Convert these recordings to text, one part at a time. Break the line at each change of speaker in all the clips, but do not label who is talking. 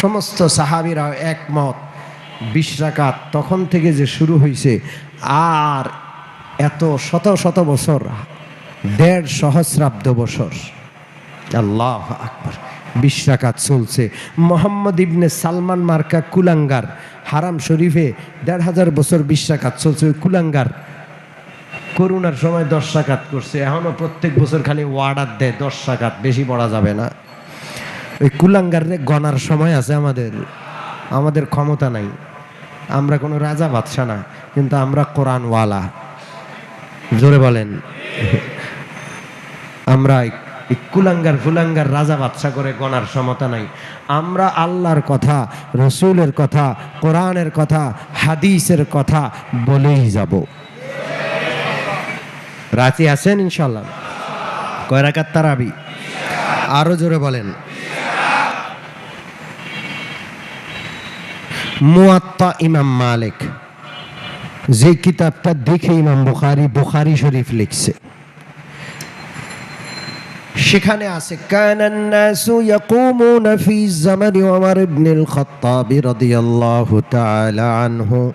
সমস্ত সাহাবিরা একমত। বিশ রাকাত তখন থেকে যে শুরু হয়েছে আর এত শত শত বছর, দেড় সহস্রাব্দ বছর। আল্লাহ আকবর, বিশ রাকাত চলছে। মোহাম্মদ ইবনে সালমান মার্কা কুলাঙ্গার, হারাম শরীফে দেড় হাজার বছর বিশ রাকাত চলছে কুলাঙ্গার। করোনার সময় দশ সাকাত করছে। এখনও প্রত্যেক বছর খালি ওয়ার্ডার দেয়, দশ সাকাত বেশি পড়া যাবে না। ওই কুলাঙ্গারে গনার সময় আছে আমাদের। আমাদের ক্ষমতা নাই। আমরা কোনো রাজা বাদশা না, কিন্তু আমরা কোরআনওয়ালা। জোরে বলেন। আমরা কুলাঙ্গার ফুলাঙ্গার রাজা বাদশা করে গনার সমতা নাই। আমরা আল্লাহর কথা, রসুলের কথা, কোরআনের কথা, হাদিসের কথা বলেই যাব। রাতে আছেন ইনশাল্লাহ কয় রাকাত তারাবি? আরও জোরে বলেন। মুয়াত্তা ইমাম মালিক। যে কিতাবটা দেখে ইমাম বুখারি বুখারি শরীফ লিখছে। সেখানে আছে কানান নাসু ইয়াকুমুনা ফি জামানি ওমর ইবনে আল খাত্তাব রাদিয়াল্লাহু তাআলা আনহু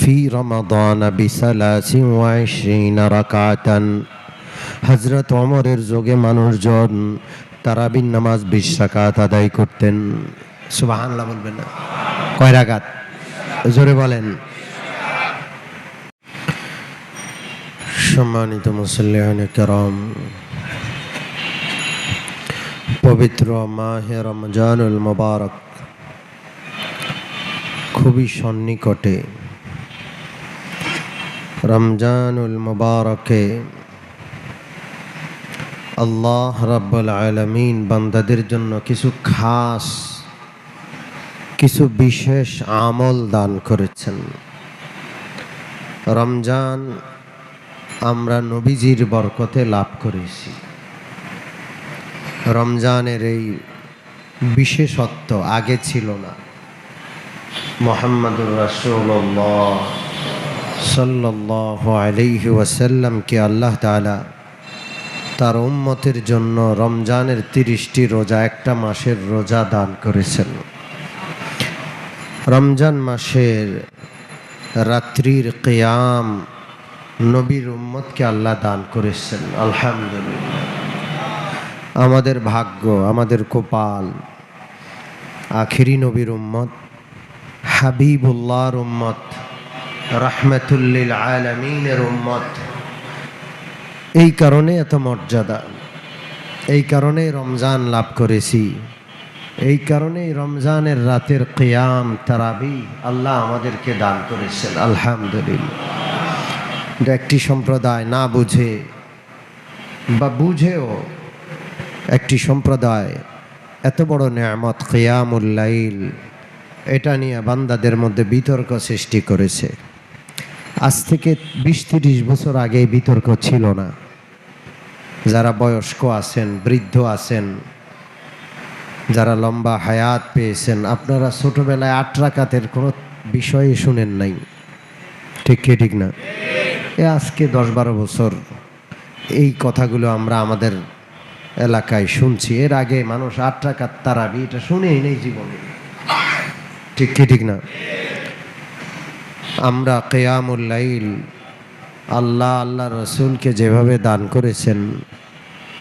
ফি রমাদান বিসালাসি ওয়া ইশরিনা রাকাতান। হযরত ওমরের যুগে মানুষজন তারাবির নামাজ বিশ রাকাত আদায় করতেন। সুবহানাল্লাহ বলবেন না। কয় রাকাত? জোরে বলেন। সম্মানিত কেরম, পবিত্র মাহে রমজানুল মোবারক খুবই সন্নিকটে রমজানুল মুবারকে আল্লাহ রাব্বুল আলামিন বান্দাদের জন্য কিছু খাস কিছু বিশেষ আমল দান করেছেন। রমজান আমরা নবীজির বরকতে লাভ করেছি। রমজানের এই বিশেষত্ব আগে ছিল না। মোহাম্মদুর রাসূলুল্লাহ সাল্লাল্লাহু আলাইহি ওয়াসাল্লামকে আল্লাহ তাআলা তার উম্মতের জন্য রমজানের তিরিশটি রোজা একটা মাসের রোজা দান করেছেন। রমজান মাসের রাত্রির কেয়াম নবীর উম্মতকে আল্লাহ দান করেছেন, আলহামদুলিল্লাহ। আমাদের ভাগ্য, আমাদের কপাল, আখিরি নবীর উম্মত, হাবিবুল্লাহর উম্মত, রাহমাতুল্লিল আলামিনের উম্মত। এই কারণে এত মর্যাদা, এই কারণে রমজান লাভ করেছি। এই কারণেই রমজানের রাতের কিয়াম, তারাবি আল্লাহ আমাদেরকে দান করেছেন, আলহামদুলিল্লাহ। একটি সম্প্রদায় না বুঝে বা বুঝেও একটি সম্প্রদায় এত বড় নেয়ামত কিয়ামুল্লাইল এটা নিয়ে বান্দাদের মধ্যে বিতর্ক সৃষ্টি করেছে। আজ থেকে বিশ তিরিশ বছর আগে বিতর্ক ছিল না। যারা বয়স্ক আছেন, বৃদ্ধ আছেন যারা লম্বা হায়াত পেয়েছেন, আপনারা ছোটবেলায় আট রাকাতের কোনো বিষয়ে শুনেন নাই। ঠিক কি, ঠিক না? এ আজকে দশ বারো বছর এই কথাগুলো আমরা আমাদের এলাকায় শুনছি। এর আগে মানুষ আট রাকাত তারাবি, এটা শুনেই নেই জীবনে। ঠিক কি, ঠিক না? আমরা কেয়ামুল্লাইল আল্লাহ আল্লাহ রসুলকে যেভাবে দান করেছেন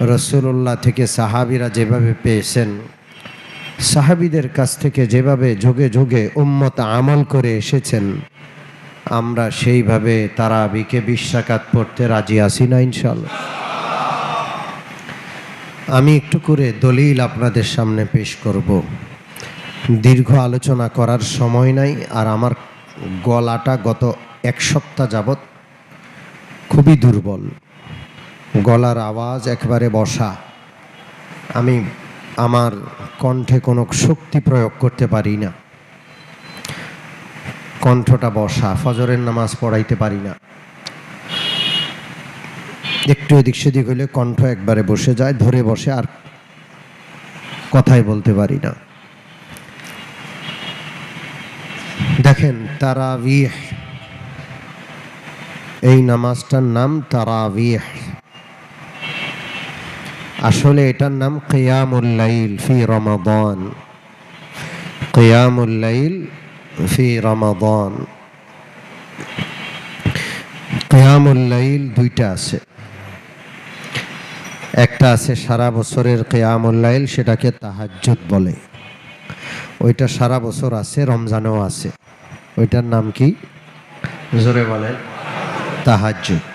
রসুল্লাহ থেকে সাহাবিরা যেভাবে পেয়েছেন সাহাবিদের কাছ থেকে যেভাবে যোগে যোগে উম্মত আমল করে এসেছেন, আমরা সেইভাবে তারা বিকে বিশ্বাকাত পড়তে রাজি আছি না ইনশাল্লাহ আমি একটু করে দলিল আপনাদের সামনে পেশ করব। দীর্ঘ আলোচনা করার সময় নাই আর আমার গলাটা গত এক সপ্তাহ যাবৎ খুবই দুর্বল। গলার আওয়াজ একবারে বসা। আমি আমার কণ্ঠে কোনো শক্তি প্রয়োগ করতে পারি না। কণ্ঠটা বসা, ফজরের নামাজ পড়াইতে পারি না। একটু এদিক সেদিক হলে কণ্ঠ একবারে বসে যায়, ধরে বসে আর কথাই বলতে পারি না। দেখেন, তারাবিহ, এই নামাজটার নাম তারাবিহ। আসলে এটার নাম কিয়ামুল্লাইল ফি রমাদান। কিয়ামুল লাইল ফি রমাদান। কিয়ামুল লাইল দুইটা আছে। একটা আছে সারা বছরের কিয়ামুল লাইল সেটাকে তাহাজ্জুদ বলে। ওইটা সারা বছর আছে রমজানেও আছে। ওইটার নাম কি? জোরে বলেন। তাহাজ্জুদ।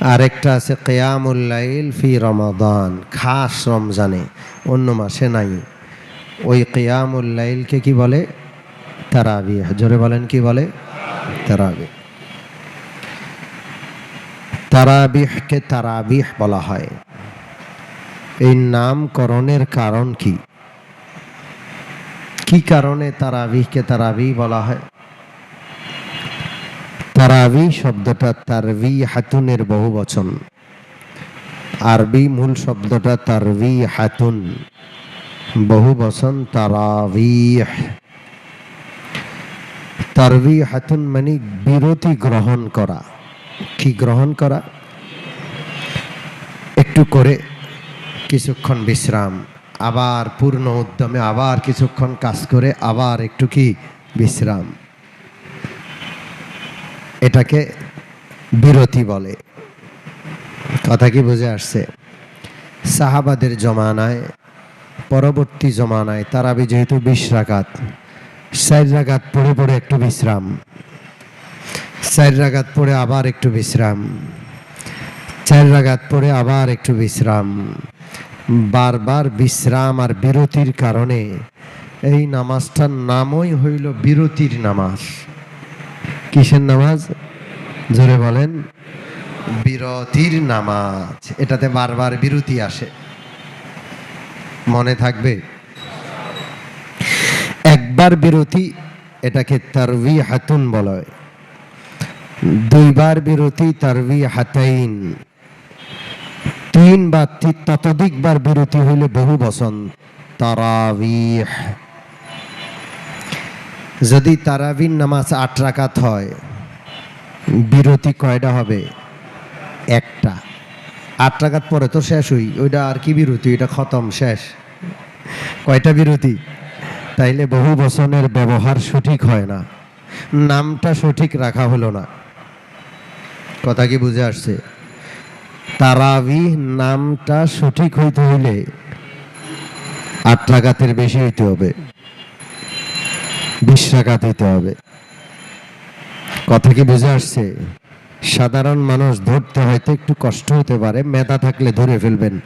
আরেকটা আছে কেয়ামুল লাইল ফি রমাদান, খাস রমজানে, অন্য মাসে নাই। ওই কেয়ামুল্লাইলকে কি বলে? তারাবি। জোরে বলেন, কি বলে? তারাবি। তারাবিহকে তারাবিহ বলা হয়। এই নামকরণের কারণ কি? কি কারণে তারাবিহকে তারাবি বলা হয়? তারাবি শব্দটা তারবি হাতুনের বহু বচন। আরবি মূল শব্দটা তারবি হাতুন বহু বচন তারাবি তারবি হাতুন মানে বিরতি গ্রহণ করা। কি গ্রহণ করা? একটু করে কিছুক্ষণ বিশ্রাম, আবার পূর্ণ উদ্যমে আবার কিছুক্ষণ কাজ করে আবার একটু কি বিশ্রাম। এটাকে বিরতি বলে। কথা কি বুঝে আসছে? সাহাবাদের জমানায়, পরবর্তী জমানায় তারাবি যেহেতু বিশ রাগাত চার পড়ে পড়ে একটু বিশ্রাম, চার রাগাত পড়ে আবার একটু বিশ্রাম, চার রাগাত পড়ে আবার একটু বিশ্রাম। বারবার বিশ্রাম আর বিরতির কারণে এই নামাজটার নামই হইল বিরতির নামাজ। কিসের নামাজ? জোরে বলেন। বিরতির নামাজ। এটাতে বারবার বিরতি আসে। মনে থাকবে? একবার বিরতি এটাকে তারবি হাতুন বলা। হয় দুইবার বিরতি তারবি হাতাইন তিন বা ততোধিকবার বিরতি হইলে বহু বসন তারাবিহ। যদি তারাবির নামাজ আট রাকাত হয়, বিরতি কয়টা হবে? একটা। আট রাকাত পরে তো শেষ হই, ওইটা আর কি বিরতি? এটা খতম, শেষ। কয়টা বিরতি? তাইলে বহু বচনের ব্যবহার সঠিক হয় না। নামটা সঠিক রাখা হলো না। কথা কি বুঝে আসছে? তারাবি নামটা সঠিক হইতে হইলে আট রাকাতের বেশি হইতে হবে। বিশ রাকাত হইতে হবে। কথা কি বুঝে আসছে? সাধারণ মানুষ ধরতে হয়তো একটু কষ্ট হতে পারে, মেধা থাকলে ধরে ফেলবেন।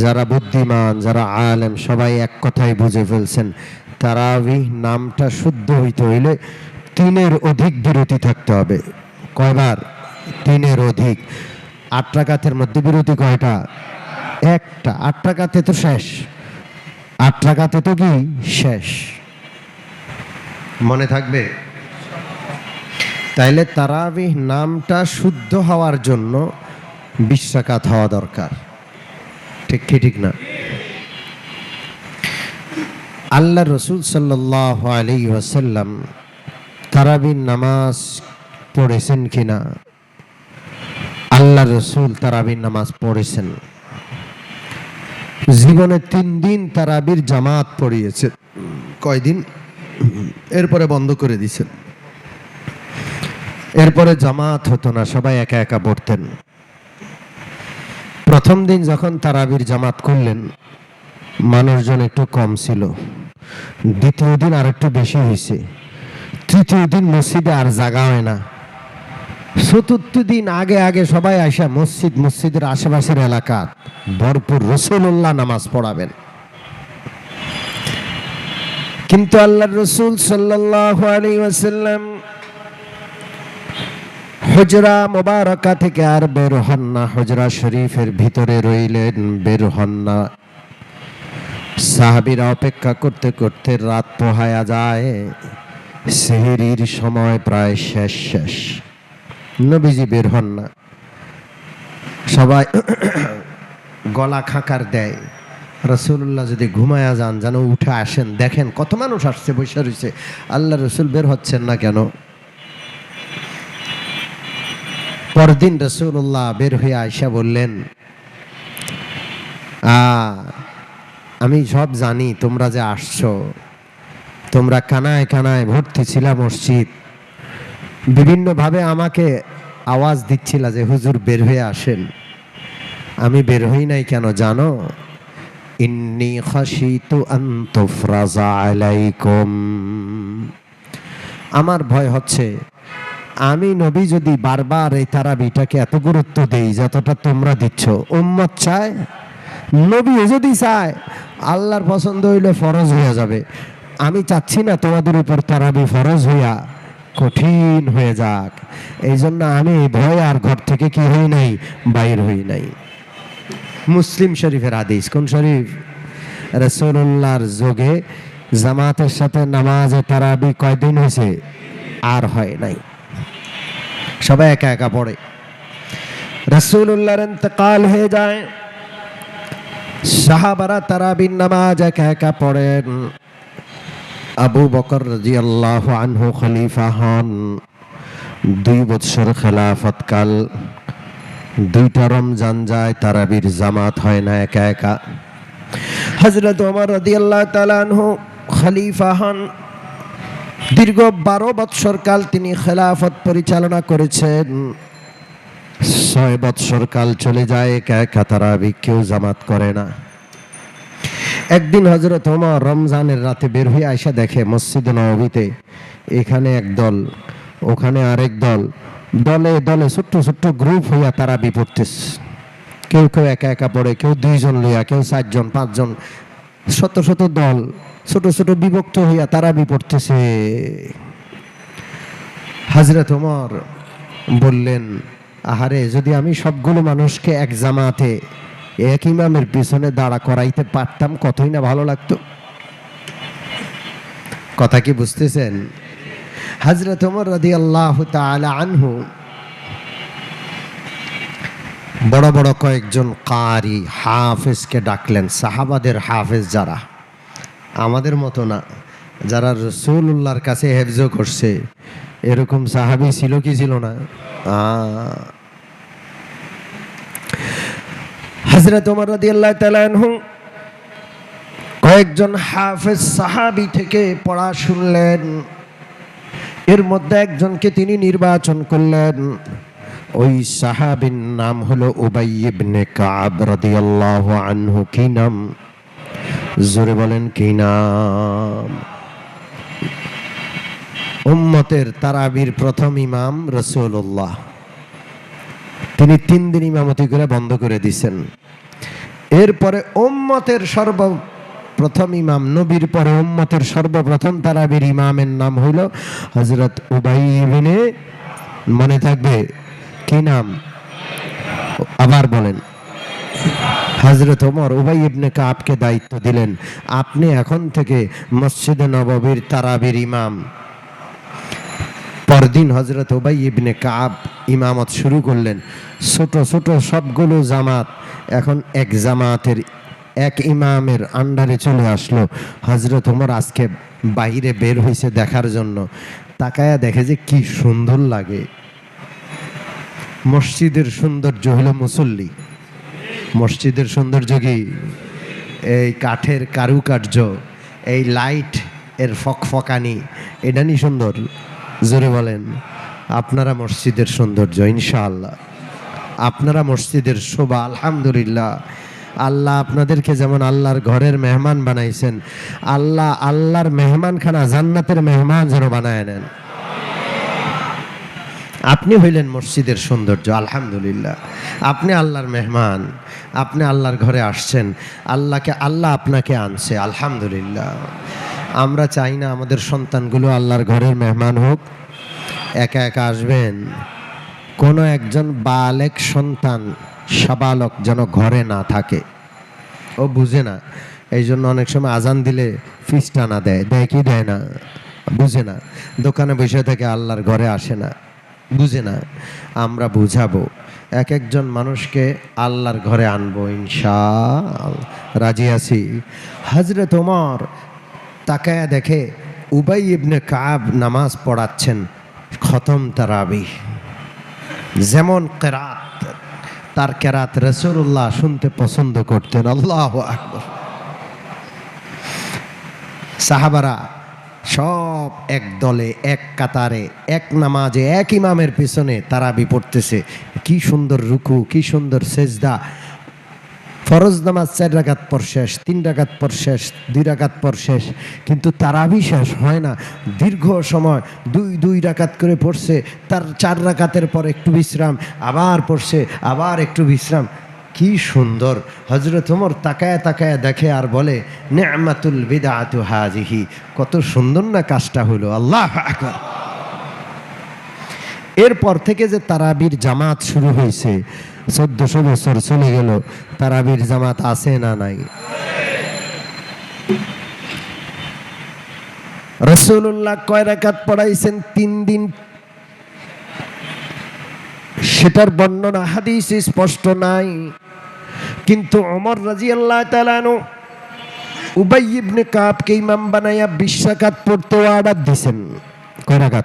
যারা বুদ্ধিমান, যারা আলেম, সবাই এক কথাই বুঝে ফেলছেন। তারাবি নামটা শুদ্ধ হইতে হইলে তিনের অধিক বিরতি থাকতে হবে। কয়বার? তিনের অধিক। আট টাকাতের মধ্যে বিরতি কয়টা? একটা। আট টাকাতে তো শেষ। আট টাকাতে তো কি? শেষ। মনে থাকবে? তাইলে তারাবি নামটা শুদ্ধ হওয়ার জন্য বিশ্বাকাত হওয়া দরকার। ঠিক কি, ঠিক না? আল্লাহ রসুল সাল্লাহ আলী তারাবির নামাজ পড়েছেন কিনা? আল্লাহ রসুল তারাবির নামাজ পড়েছেন। জীবনে তিন দিন তারাবির জামাত পড়িয়েছে। কয়দিন? এরপরে বন্ধ করে দিছেন এরপরে জামাত হতো না, সবাই একা একা পড়তেন। প্রথম দিন যখন তারাবির জামাত করলেন মানুষজন একটু কম ছিল। দ্বিতীয় দিন আর একটু বেশি হয়েছে। তৃতীয় দিন মসজিদে আর জাগা হয় না। চতুর্থ দিন আগে আগে সবাই আসা মসজিদ, মসজিদের আশেপাশের এলাকা। ভরপুর রসুল্লাহ নামাজ পড়াবেন। কিন্তু আল্লাহ রসুল ওয়াসাল্লাম হজরা মোবারকা থেকে আর বের হন না। হজরা শরীফের ভিতরে রইলেন, বের হন না। সাহাবিরা অপেক্ষা করতে করতে রাত পোহায়া যায়। সেহেরির সময় প্রায় শেষ শেষ। নবীজি বের হন না। সবাই গলা খাকার দেয়। রসুল্লাহ যদি ঘুমায়া যান, যেন উঠে আসেন, দেখেন কত মানুষ আসছে, বসে রয়েছে। আল্লাহ রসুল বের হচ্ছেন না কেন? পরদিন রসুল্লাহ বের হয়ে আয়সা বললেন আমি সব জানি, তোমরা যে আসছো। তোমরা কানায় কানায় ভর্তি ছিল মসজিদ। বিভিন্নভাবে আমাকে আওয়াজ দিচ্ছিল যে হুজুর বের হয়ে আসেন। আমি বের হই নাই কেন, জানো? ইন্নি খাশিতু আন তুফরাজা আলাইকুম। আমার ভয় হচ্ছে, আমি নবী যদি বারবার এই তারাবিটাকে এত গুরুত্ব দেই যতটা তোমরা দিচ্ছ, উম্মত চায়? নবী যদি চায়, আল্লাহর পছন্দ হইলে ফরজ হয়ে যাবে। আমি চাচ্ছি না তোমাদের উপর তারাবি ফরজ হইয়া কঠিন হয়ে যাক। এই জন্য আমি ভয় আর ঘর থেকে কি হই নাই? বাইর হই নাই। মুসলিম শরীফের আদেশ কোন শরীফ? রসুল্লাহর যোগে জামাতের সাথে নামাজে তারাবি কয়দিন হয়েছে? আর হয় নাই। সবাই একা একা পড়ে। রসুল্লাহর ইন্তকাল হয়ে যায়। সাহাবারা তারাবির নামাজ একা একা পড়েন। আবু বকর রাজি আল্লাহ আনহু খলিফা হন। দুই বৎসর খেলাফতকাল। দুইটা রমজান যায়, তারাবির জামাত হয় না একা একা। হজরত ওমর রাজি আল্লাহ তালানহু খলিফা হন। দীর্ঘ বারো বৎসর কাল তিনি খেলাফত পরিচালনা করেছেন। ছয় বৎসর কাল চলে যায়, একা একা তারাবি কেউ জামাত করে না। একদিন হজরত ওমর রমজানের রাতে বের হয়ে আয়সা দেখে মসজিদ নবীতে, এখানে এক দল, ওখানে আরেক দল দলে দলে ছোট্ট ছোট্ট গ্রুপ হইয়া তারা বিপড়তেছে কেউ কেউ একা একা পড়ে, কেউ দুইজন লইয়া, কেউ চারজন, পাঁচজন। শত শত দল, ছোট ছোট বিভক্ত হইয়া তারা বিপড়তেছে হাজরত ওমর বললেন, আহারে, যদি আমি সবগুলো মানুষকে এক জামাতে, এক ইমামের পিছনে দাঁড়া করাইতে পারতাম, কতই না ভালো লাগতো? কথা কি বুঝতেছেন? হজরত ওমর রাদি আল্লাহ আনহু। বড় বড় কয়েকজন কারি, হাফেজকে ডাকলেন, সাহাবাদের হাফেজ যারা, আমাদের মতো না, যারা রসুল্লাহর কাছে হেফজ করছে, এরকম সাহাবি ছিল কি ছিল না? হজরত ওমর রাদি আল্লাহ তালানহু কয়েকজন হাফেজ সাহাবি থেকে পড়া শুনলেন। এর মধ্যে একজনকে তিনি নির্বাচন করলেন। ওই সাহাবির নাম হলো উবাই ইবনে কাব রাদিয়াল্লাহু আনহু। কি নাম? জোরে বলেন, কি নাম? উম্মতের তারাবির প্রথম ইমাম রসুল্লাহ তিনি তিন দিন ইমামতি করে বন্ধ করে দিছেন। এরপরে উম্মতের সর্ব প্রথম ইমাম নবীর পরে উম্মতের সর্বপ্রথম তারাবির ইমামের নাম হইল হজরত উবাই মনে থাকবে, কি নাম? আবার বলেন। হজরত ওমর উবাই ইবনে কাবকে দায়িত্ব দিলেন, আপনি এখন থেকে মসজিদে নববীর তারাবির ইমাম। পরদিন হজরত ওবাই ইবনে কাব ইমামত শুরু করলেন। ছোট ছোট সবগুলো জামাত, এখন এক জামাতের এক ইমামের আন্ডারে চলে আসলো। হজরত ওমর আজকে বাইরে বের হয়েছে দেখার জন্য। তাকায়া দেখে যে কি সুন্দর লাগে। মসজিদের সৌন্দর্য হলো মুসল্লি। মসজিদের সৌন্দর্য কি? এই কাঠের কারুকার্য, এই লাইটের ফকফকানি, এটা নি সুন্দর? জোরে বলেন, আপনারা মসজিদের সৌন্দর্য, ইনশাআল্লাহ। আপনারা মসজিদের শোভা, আলহামদুলিল্লাহ। আল্লাহ আপনাদেরকে যেমন আল্লাহর ঘরের মেহমান বানাইছেন, আল্লাহ আল্লাহর মেহমানখানা জান্নাতের মেহমান যেন বানায় নেন। আপনি হইলেন মসজিদের সৌন্দর্য, আলহামদুলিল্লাহ। আপনি আল্লাহর মেহমান, আপনি আল্লাহর ঘরে আসছেন, আল্লাহকে, আল্লাহ আপনাকে আনছে, আলহামদুলিল্লাহ। আমরা চাই না আমাদের সন্তানগুলো আল্লাহর ঘরের মেহমান হোক, একা একা আসবেন। কোনো একজন বালেক সন্তান সাবালক যেন ঘরে না থাকে। ও বুঝে না, এই জন্য অনেক সময় আজান দিলে ফিসটা না দেয়। দেয় কি দেয় না? বুঝে না। দোকানে বসে থেকে আল্লাহর ঘরে আসে না। বুঝে না। আমরা বুঝাবো, এক একজন মানুষকে আল্লাহর ঘরে আনব ইনশা রাজি আছি? হাজরে তোমার তাকায়া দেখে উবাই ইবনে কাব নামাজ পড়াচ্ছেন খতম তারাবি। যেমন কেরাত তার কেরাত রসুল্লাহ শুনতে পছন্দ করতেন। আল্লাহ আকবর। সাহাবারা সব এক দলে, এক কাতারে, এক নামাজে, এক ইমামের পিছনে তারা বিপড়তেছে কি সুন্দর রুকু, কি সুন্দর সেজদা। ফরজ নামাজ চার রাকাত পর শেষ, তিন রাকাত পর শেষ, দুই রাকাত পর শেষ। কিন্তু তারাবি শেষ হয় না। দীর্ঘ সময় দুই দুই রাকাত করে পড়ছে, তার চার রাকাতের পর একটু বিশ্রাম, আবার পড়ছে, আবার একটু বিশ্রাম। কি সুন্দর। হজরত ওমর তাকায় তাকায় দেখে আর বলে, নেমাতুল বিদাতু হাজিহি কত সুন্দর না কাজটা হলো। আল্লাহ আকবার। এরপর থেকে যে তারাবির জামাত শুরু হয়েছে, চোদ্দশো বছর চলে গেল, তারাবির জামাত আছে না নাই? রসুল্লাহ কয় রাকাত পড়াইছেন? তিন দিন। সেটার বর্ণনা, হাদিস স্পষ্ট নাই। কিন্তু অমর রাজি আল্লাহ তালানো উবাই ইবনে কাপকে ইমাম বানাইয়া বিশ রাকাত পড়তে অর্ডার দিছেন। কয় রাকাত?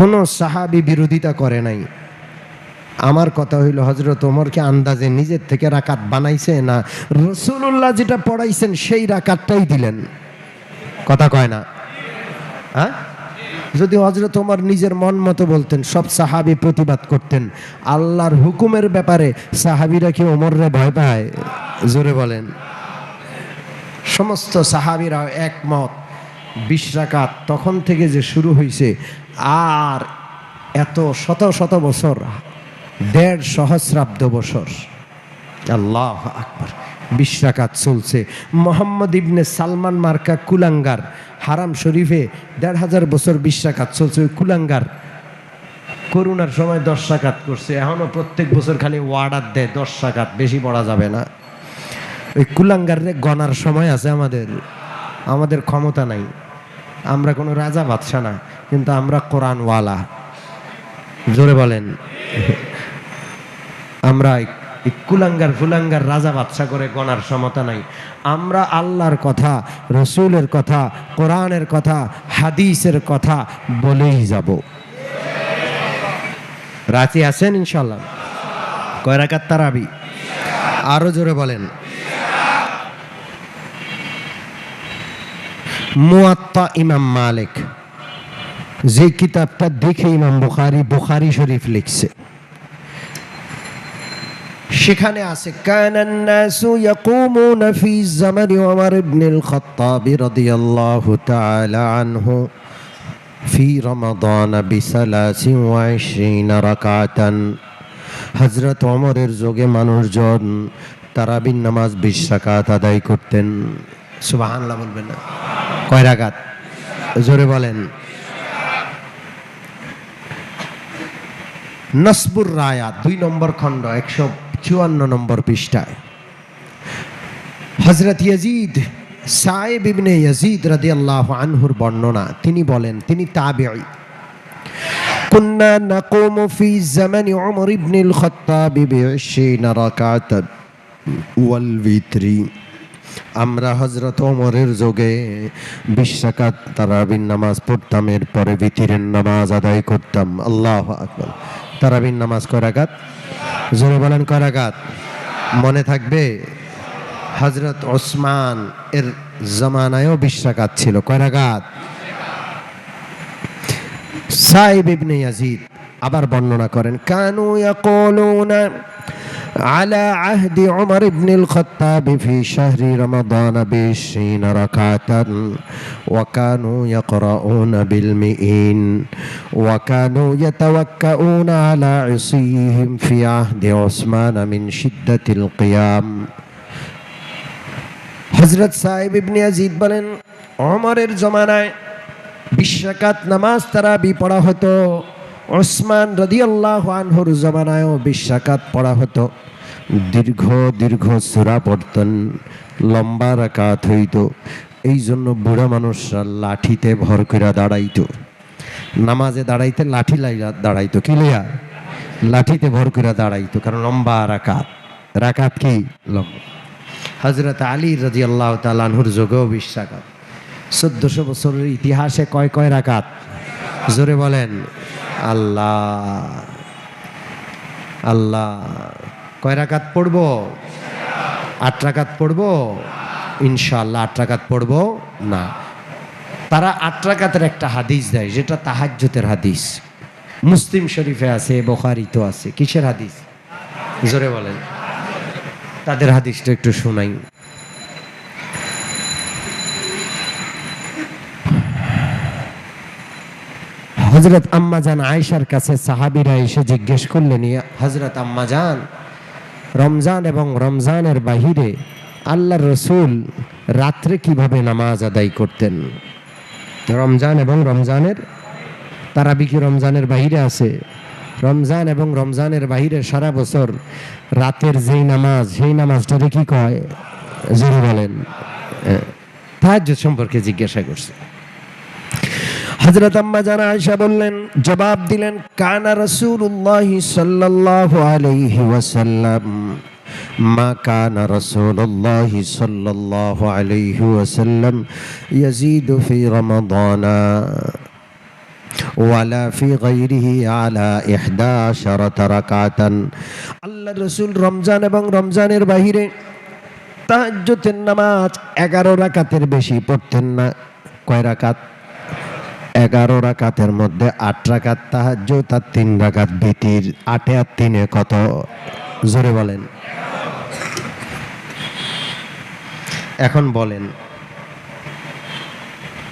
কোনো সাহাবি বিরোধিতা করে নাই। আমার কথা হইল হজরত ওমরকে আন্দাজে নিজের থেকে রাকাত বানাইছে না? রসুল্লাহ যেটা পড়াইছেন, সেই রাকাতটাই দিলেন। কথা কয় না? হ্যাঁ? যদি হজরত ওমর নিজের মন মতো বলতেন, সব সাহাবি প্রতিবাদ করতেন, আল্লাহর হুকুমের ব্যাপারে সাহাবিরা কি ওমররে ভয় পায়? জোরে বলেন। সমস্ত সাহাবিরা একমত। বিশ রাকাত তখন থেকে যে শুরু হয়েছে আর এত শত শত বছর, দেড় সহস্রাব্দ বছর। আল্লাহ আকবার, বিশ রাকাত চলছে। মোহাম্মদ ইবনে সালমান মার্কা কুলাঙ্গার, হারাম শরীফে দেড় হাজার বছর বিশ রাকাত চলছে ওই কুলাঙ্গার। করোনার সময় দশ রাকাত করছে এখনও প্রত্যেক বছর খালি ওয়ার্ডার দেয়, দশ রাকাত, বেশি পড়া যাবে না। ওই কুলাঙ্গারে গনার সময় আছে আমাদের। আমাদের ক্ষমতা নাই। আমরা কোনো রাজা বাদশা না, কিন্তু আমরা কোরআনওয়ালা। জোরে বলেন। আমরা কুলাঙ্গার ফুলাঙ্গার রাজা বাদশা করে গনার সমতা নাই। আমরা আল্লাহর কথা, রসুলের কথা, কোরআনের কথা, হাদিসের কথা বলেই যাব। রাতে আছেন ইনশাল্লাহ কয় রাকাত তারাবি? আরও জোরে বলেন। মুয়াত্তা ইমাম মালিক। যে কিতাবটা দেখে ইমাম বুখারি বুখারি শরীফ লিখছে। সেখানে আছে, কানান নাসু ইয়াকুমুনা ফি জামানি ওমর ইবনে আল খাত্তাব রাদিয়াল্লাহু তাআলা আনহু ফি রমাদান বিসালাসি ওয়া ইশরিনা রাকাতান। হযরত ওমরের যোগে মানুষজন তারাবির নামাজ বিশ রাকাত আদায় করতেন। সুবহানাল্লাহ বলবেন না। কয় রাকাত জোরে বলেন নসবুর রায়া দুই নম্বর খণ্ড একশো চুয়ান্ন নম্বর পৃষ্ঠায় হজরত ইয়াজিদ সাহেব ইবনে ইয়াজিদ রাদিয়াল্লাহু আনহুর বর্ণনা তিনি বলেন তিনি তাবিঈ كنا نقوم في زمن عمر بن الخطاب بعشرين ركعة والوتر আমরা হজরত ওমরের যোগে বিশ রাকাত তারাবিন নামাজ পড়তাম, এরপরে বিতিরের নামাজ আদায় করতাম। আল্লাহ আকবার। তারাবিন নামাজ কয় রাকাত? জোরে বলেন কয় রাকাত? মনে থাকবে হজরত ওসমান এর জমানায়ও বিশ রাকাত ছিল। কয় রাকাত? Saib ibn Yazid. আবার বর্ণনা করেন, কানু ইয়াকুলুনা على عهد عمر بن الخطاب في شهر رمضان بعشرين ركعة وكانوا يقرؤون بالمئين وكانوا يتوكؤون على عصيهم في عهد عثمان من شدة القيام হজরত সাহেব ইবনে ইয়াজিদ বলেন অমরের জমানায় বিশ্বকাত নামাজ তারা পড়া হতো ওসমান রদিয়াল্লাহ আনহুর জমানায়ও বিশ্বকাত পড়া হতো দীর্ঘ দীর্ঘ সুরা পড়তেন, লম্বা রাকাত হইত এই জন্য বুড়া মানুষরা লাঠিতে ভর করে দাঁড়াইত। নামাজে দাঁড়াইতে লাঠি লাইয়া দাঁড়াইতো, কি লইয়া? লাঠিতে ভর করে দাঁড়াইতো, কারণ লম্বা রাকাত। রাকাত কি? লম্বা। হজরত আলী রাজি আল্লাহ তালানহুর যোগেও বিশ্বাকাত চোদ্দশো বছরের ইতিহাসে কয় কয় রাকাত? জোরে বলেন, আল্লাহ আল্লাহ। কয় রাকাত পড়ব? আট রাকাত পড়ব? ইনশাআল্লাহ আট রাকাত পড়ব? না। তারা আট রাকাতের একটা হাদিস দেয়, যেটা তাহাজ্জুতের হাদিস। মুসলিম শরীফে আছে বোখারিতো আছে। কিসের হাদিস? জোরে বলেন। তাদের হাদিসটা একটু শোনাই। হজরত আম্মাজান আয়েশার কাছে সাহাবিরা এসে জিজ্ঞেস করলেন, "ইয়া হজরত আম্মাজান রমজান এবং রমজানের বাহিরে আল্লাহ রসুল রাত্রে কীভাবে নামাজ আদায় করতেন? রমজান এবং রমজানের তারাবি কি রমজানের বাহিরে আছে? রমজান এবং রমজানের বাহিরে সারা বছর রাতের যেই নামাজ, সেই নামাজটারে কি কয়? জোরে বলেন। তাহাজ সম্পর্কে জিজ্ঞাসা করছে। হজরত আম্মা জানা আয়সা বললেন, জবাব দিলেন, কানা রসুল্লাহ সাল্লাল্লাহু আলাইহি ওয়াসাল্লাম। মা কানা রসুল্লাহ সাল্লাল্লাহু আলাইহি ওয়াসাল্লাম ইয়াজিদু ফি ওয়ালা ফি গায়রিহি আলা ইহদা আশারাতা রাকাতান আল্লাহ রসুল রমজান এবং রমজানের বাহিরে তাহাজ্জুদের নামাজ এগারো রাকাতের বেশি পড়তেন না। কয় রাকাত? এগারো রাকাতের মধ্যে আট রাকাত তাহাজ্য তার তিন রাকাত বিতির আটে আর তিনে কত? জোরে বলেন। এখন বলেন,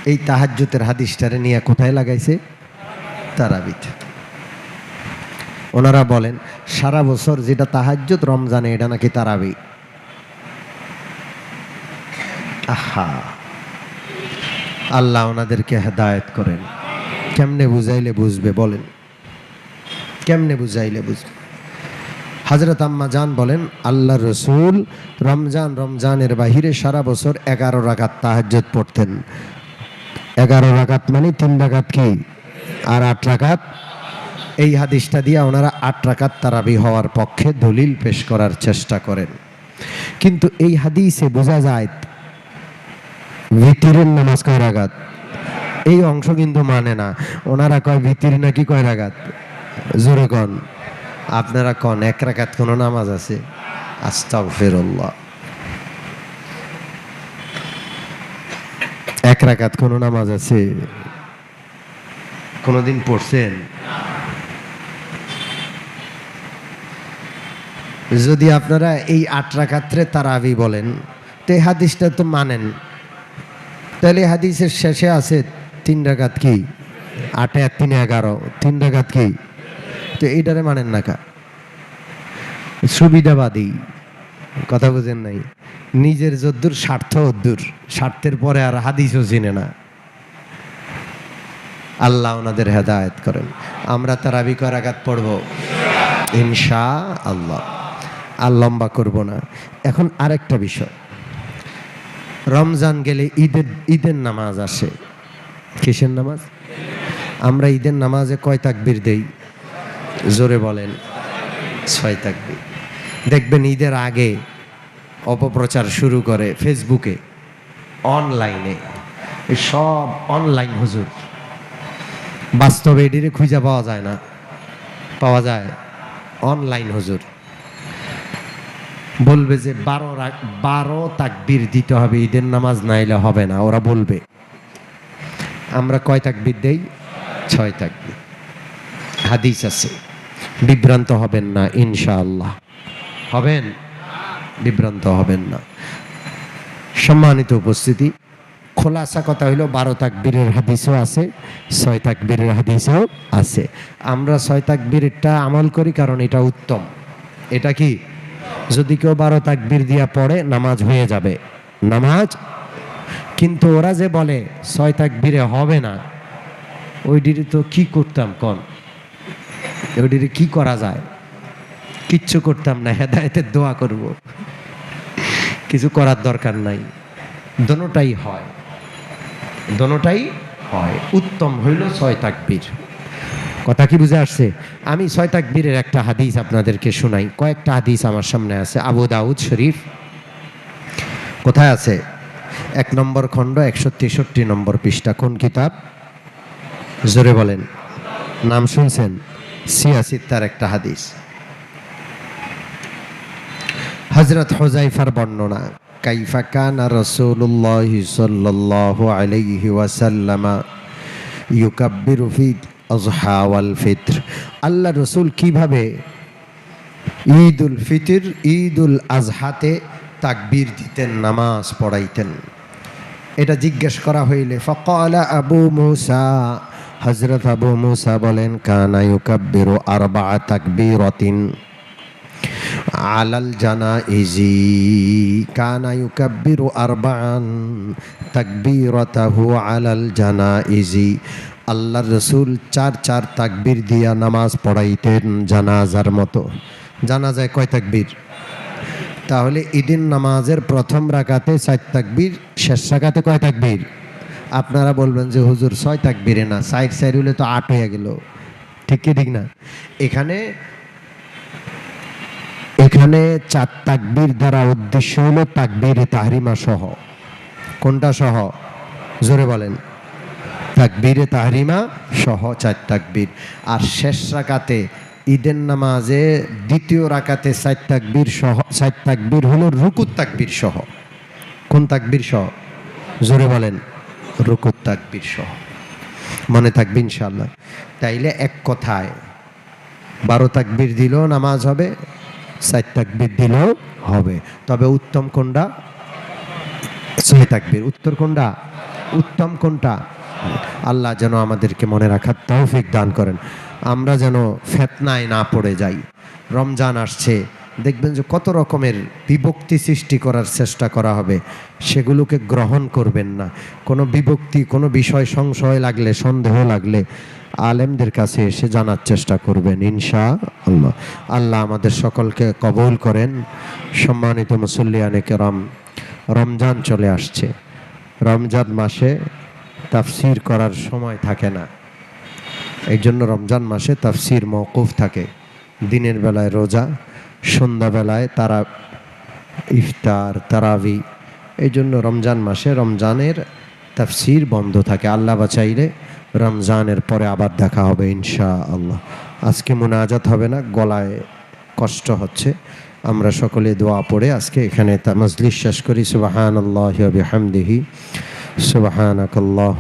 এই তাহাজ্জুতের হাদিসটারে নিয়ে কোথায় লাগাইছে? তারাবিত ওনারা বলেন, সারা বছর যেটা তাহাজ্জুদ রমজানে, এটা নাকি তারাবি আহা। আল্লাহ ওনাদেরকে হেদায়েত করেন। কেমনে বুঝাইলে বুঝবে বলেন। কেমনে বুঝাইলে বুঝবে। হজরত আম্মা জান বলেন আল্লাহ রসুল রমজান রমজানের বাহিরে সারা বছর এগারো রাকাত তাহাজ্জুদ পড়তেন। এগারো রাকাত মানে তিন রাকাত কি? আর আট রাকাত? এই হাদিসটা দিয়ে ওনারা আট রাকাত তারাবি হওয়ার পক্ষে দলিল পেশ করার চেষ্টা করেন। কিন্তু এই হাদিসে বোঝা যায় ভিতিরের নামাজ কয় রাগাত এই অংশ কিন্তু মানে না। ওনারা কয়, ভিতির নাকি কয় রাগাত? জোরে কন। আপনারা কন, এক রাকাত কোনো নামাজ আছে? আস্তাও ফেরল্লাহ এক রাকাত কোনো নামাজ আছে? কোনোদিন পড়ছেন? যদি আপনারা এই আট রাকাত্রে তারাবি বলেন, তো এই হাদিসটা তো মানেন। তাহলে হাদিসের শেষে আছে তিন রাকাত কি? আটে আর তিনে এগারো। তিন রাকাত কি? তো এইটারে মানেন না কা? সুবিধাবাদী। কথা বুঝেন নাই? নিজের যদ্দুর, স্বার্থ অদ্দুর। স্বার্থের পরে আর হাদিসও চিনে না। আল্লাহ ওনাদের হেদায়ত করেন। আমরা তারাবি করাঘাত পড়ব? ইনশা আল্লাহ আর লম্বা করব না। এখন আরেকটা বিষয়। রমজান গেলে ঈদের ঈদের নামাজ আসে। কিসের নামাজ? আমরা ঈদের নামাজে কয় তাকবির দেই? জোরে বলেন, ছয় তাকবির। দেখবেন ঈদের আগে অপপ্রচার শুরু করে ফেসবুকে, অনলাইনে, সব অনলাইন হুজুর। বাস্তবে এটিরে খুঁজে পাওয়া যায় না, পাওয়া যায় অনলাইন হুজুর। বলবে যে বারো বারো তাকবির দিতে হবে, ঈদের নামাজ নাইলে হবে না, ওরা বলবে। আমরা কয় তাকবির দেই? ছয় তাকবির। হাদিস আছে, বিভ্রান্ত হবেন না, ইনশাআল্লাহ। হবেন? বিভ্রান্ত হবেন না। সম্মানিত উপস্থিতি, খোলাসা কথা হইল, বারো তাকবীরের হাদিসও আছে, ছয় তাকবীরের হাদিসও আছে। আমরা ছয় তাকবীরটা আমল করি কারণ এটা উত্তম। এটা কি? যদি কেউ বারো তাকবীর দিয়া পড়ে, নামাজ হয়ে যাবে। নামাজ? কিন্তু ওরা যে বলে, ছয় তাকবীরে হবে না, ওইটির তো কি করতাম কন? ওইটির কি করা যায়? কিচ্ছু করতাম না, হেদায়েতের দোয়া করব। কিছু করার দরকার নাই। দোনোটাই হয়। দোনোটাই হয়। উত্তম হইল ছয় তাকবীর। কথা কি বুঝে আসছে? আমি ছয় তাকবীরের একটা হাদিস আপনাদেরকে শোনাই। কয়েকটা হাদিস আমার সামনে আছে। আবু দাউদ শরীফ। কোথায় আছে? এক নম্বর খণ্ড, একশো তেষট্টি নম্বর পৃষ্ঠা। কোন কিতাব? জোরে বলেন। নাম শুনছেন? সিয়াসির তার একটা হাদিস। হজরত হোজাইফার বর্ণনা, কাইফা কানা রাসূলুল্লাহ সাল্লাল্লাহু আলাইহি ওয়াসাল্লাম ইউকাব্বিরু ফি আযহা ওয়াল ফিত্র। আল্লাহ রসুল কীভাবে ঈদ উল ফিতর ঈদ উল আজহাতে তাকবীর দিতেন, নামাজ পড়াইতেন? এটা জিজ্ঞেস করা হইলে, ফকালা আবু মুসা হজরত আবু মুসা বলেন, কানা ইউকাব্বিরু আরবা তাকবীরাতিন আলাল জানা ইজি কানা ইউকাব্বিরু আরবান তাকবীরাতাহু আলাল জানা ইজি আল্লাহর রসুল চার চার তাকবির দিয়া নামাজ পড়াইতেন জানাজার মতো। জানাজায় কয় তাকবীর? তাহলে ঈদিন নামাজের প্রথম রাকাতে চার তাকবির, শেষ রাকাতে কয় তাকবীর? আপনারা বলবেন যে, হুজুর, ছয় তাকবীরে না, সাইড সাইড হলে তো আট হয়ে গেল। ঠিক কি ঠিক না? এখানে এখানে চার তাকবির দ্বারা উদ্দেশ্য হলো তাকবীর তাহরিমা সহ। কোনটা সহ? জোরে বলেন। তাকবীরে তাহরিমা সহ চার তাকবীর। আর শেষ রাকাতে ঈদের নামাজে দ্বিতীয় রাকাতে চার তাকবীর সহ, চার তাকবীর হলো রুকুত তাকবীর সহ। কোন তাকবীর সহ? জোরে বলেন রুকুত তাকবীর সহ। মনে থাকবে ইনশাল্লাহ তাইলে এক কথায়, বারো তাকবীর দিলেও নামাজ হবে, চার তাকবীর দিলেও হবে। তবে উত্তম কোনটা? ছয় তাকবীর। উত্তর কোনটা? উত্তম কোনটা? আল্লাহ যেন আমাদেরকে মনে রাখার তৌফিক দান করেন। আমরা যেন ফেতনায় না পড়ে যাই। রমজান আসছে, দেখবেন যে কত রকমের বিভক্তি সৃষ্টি করার চেষ্টা করা হবে। সেগুলোকে গ্রহণ করবেন না। কোনো বিভক্তি, কোনো বিষয় সংশয় লাগলে, সন্দেহ লাগলে আলেমদের কাছে এসে জানার চেষ্টা করবেন ইনশা আল্লাহ আল্লাহ আমাদের সকলকে কবুল করেন। সম্মানিত মুসল্লিয়ানে কেরাম, রমজান চলে আসছে। রমজান মাসে তাফসির করার সময় থাকে না। এই জন্য রমজান মাসে তাফসির মৌকুফ থাকে। দিনের বেলায় রোজা সন্ধ্যাবেলায় তারা, ইফতার, তারাবি। এই জন্য রমজান মাসে রমজানের তাফসির বন্ধ থাকে। আল্লাহ বাচাইলে রমজানের পরে আবার দেখা হবে ইনশা আল্লাহ আজকে মোনাজাত হবে না, গলায় কষ্ট হচ্ছে। আমরা সকলে দোয়া পড়ে আজকে এখানে তা মজলিস শেষ করি। সুবাহান আল্লাহ বিহামদিহি। সুবাহানাক আল্লাহ